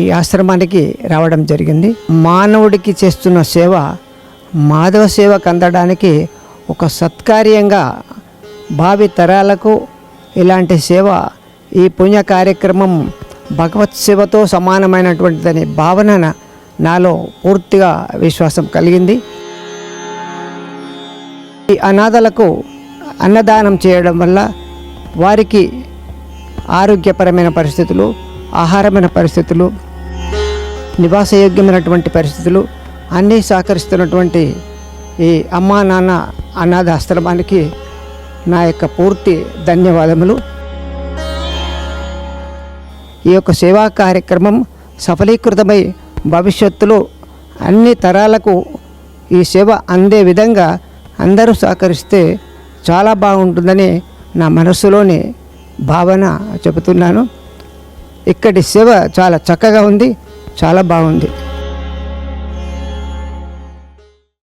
ఈ ఆశ్రమానికి రావడం జరిగింది. మానవుడికి చేస్తున్న సేవ మాధవ సేవకు అందడానికి ఒక సత్కార్యంగా భావి తరాలకు ఇలాంటి సేవ ఈ పుణ్య కార్యక్రమం భగవత్ సేవతో సమానమైనటువంటిదని భావన నాలో పూర్తిగా విశ్వాసం కలిగింది. ఈ అనాథలకు అన్నదానం చేయడం వల్ల వారికి ఆరోగ్యపరమైన పరిస్థితులు ఆహారమైన పరిస్థితులు నివాసయోగ్యమైనటువంటి పరిస్థితులు అన్నీ సహకరిస్తున్నటువంటి ఈ అమ్మా నాన్న అనాథ ఆశ్రమానికి నా యొక్క పూర్తి ధన్యవాదములు. ఈ యొక్క సేవా కార్యక్రమం సఫలీకృతమై భవిష్యత్తులో అన్ని తరాలకు ఈ సేవ అందే విధంగా అందరూ సహకరిస్తే చాలా బాగుంటుందని నా మనసులోని భావన చెబుతున్నాను. ఇక్కడి సేవ చాలా చక్కగా ఉంది చాలా బాగుంది.